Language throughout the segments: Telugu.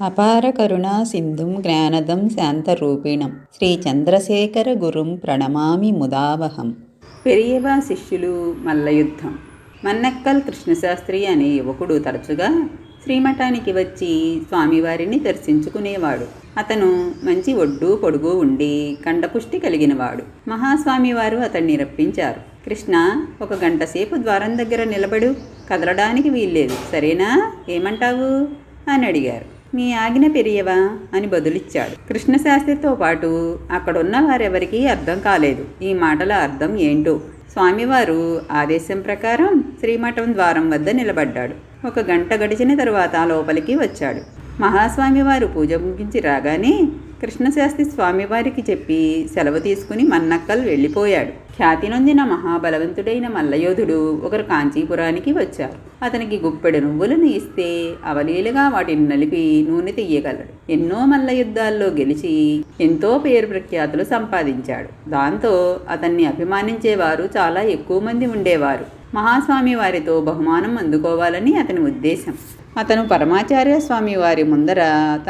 అపార కరుణా సింధుం జ్ఞానదం శాంతరూపిణం. శ్రీ చంద్రశేఖర గురుం ప్రణమామి ముదావహం. పెరియవ శిష్యులు మల్లయుద్ధం. మన్నక్కల్ కృష్ణశాస్త్రి అనే యువకుడు తరచుగా శ్రీమఠానికి వచ్చి స్వామివారిని దర్శించుకునేవాడు. అతను మంచి ఒడ్డు పొడుగు ఉండి కండపుష్టి కలిగినవాడు. మహాస్వామివారు అతన్ని రప్పించారు. కృష్ణ ఒక గంట సేపు ద్వారం దగ్గర నిలబడు కదలడానికి వీల్లేదు. సరేనా? ఏమంటావు? అని అడిగారు. మీ ఆజ్ఞ పెరియవా అని బదులిచ్చాడు. కృష్ణశాస్త్రితో పాటు అక్కడున్న వారెవరికీ అర్థం కాలేదు. ఈ మాటల అర్థం ఏంటో. స్వామివారు ఆదేశం ప్రకారం శ్రీమఠం ద్వారం వద్ద నిలబడ్డాడు. ఒక గంట గడిచిన తరువాత లోపలికి వచ్చాడు. మహాస్వామివారు పూజ ముగించి రాగానే కృష్ణశాస్త్రి స్వామివారికి చెప్పి సెలవు తీసుకుని మన్నక్కల్ వెళ్ళిపోయాడు. ఖ్యాతి నొందిన మహాబలవంతుడైన మల్లయోధుడు ఒకరు కాంచీపురానికి వచ్చారు. అతనికి గుప్పెడు నువ్వులను ఇస్తే అవలీలుగా వాటిని నలిపి నూనె తీయగలడు. ఎన్నో మల్ల యుద్ధాల్లో గెలిచి ఎంతో పేరు ప్రఖ్యాతులు సంపాదించాడు. దాంతో అతన్ని అభిమానించేవారు చాలా ఎక్కువ మంది ఉండేవారు. మహాస్వామి వారితో బహుమానం అందుకోవాలని అతని ఉద్దేశం. అతను పరమాచార్య స్వామి వారి ముందర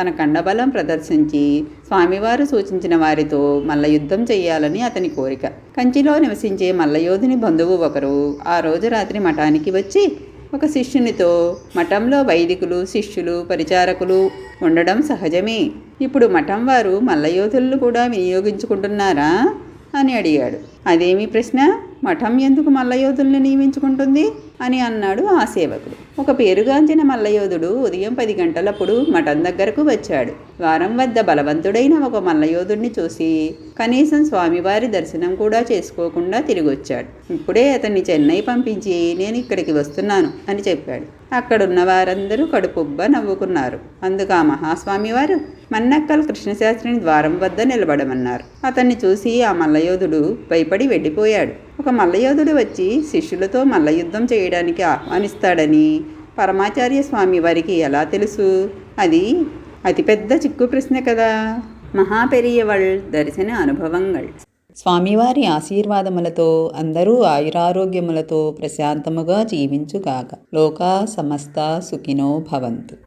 తన కండబలం ప్రదర్శించి స్వామివారు సూచించిన వారితో మల్ల యుద్ధం చేయాలని అతని కోరిక. కంచిలో నివసించే మల్లయోధుని బంధువు ఒకరు ఆ రోజు రాత్రి మఠానికి వచ్చి ఒక శిష్యునితో మఠంలో వైదికులు శిష్యులు పరిచారకులు ఉండడం సహజమే. ఇప్పుడు మఠం వారు మల్లయోధులను కూడా వినియోగించుకుంటున్నారా? అని అడిగాడు. అదేమి ప్రశ్న? మఠం ఎందుకు మల్లయోధుల్ని నియమించుకుంటుంది? అని అన్నాడు ఆ సేవకుడు. ఒక పేరుగాంచిన మల్లయోధుడు ఉదయం పది గంటలప్పుడు మఠం దగ్గరకు వచ్చాడు. వారం వద్ద బలవంతుడైన ఒక మల్లయోధుడిని చూసి కనీసం స్వామివారి దర్శనం కూడా చేసుకోకుండా తిరిగి వచ్చాడు ఇప్పుడే అతన్ని చెన్నై పంపించి నేను ఇక్కడికి వస్తున్నాను అని చెప్పాడు. అక్కడున్న వారందరూ కడుపుబ్బ నవ్వుకున్నారు. అందుకు ఆ మహాస్వామివారు మన్నక్కల్ కృష్ణశాస్త్రిని ద్వారం వద్ద నిలబడమన్నారు. అతన్ని చూసి ఆ మల్లయోధుడు భయపడి వెళ్ళిపోయాడు. ఒక మల్లయోధుడు వచ్చి శిష్యులతో మల్లయుద్ధం చేయడానికి ఆహ్వానిస్తాడని పరమాచార్య స్వామి వారికి ఎలా తెలుసు? అది అతిపెద్ద చిక్కు ప్రశ్న కదా. మహాపెరియవళ్ దర్శన అనుభవంగళ్ స్వామివారి ఆశీర్వాదములతో అందరూ ఆయురారోగ్యములతో ప్రశాంతముగా జీవించుగాక. లోకా సమస్త సుఖినో భవంతు.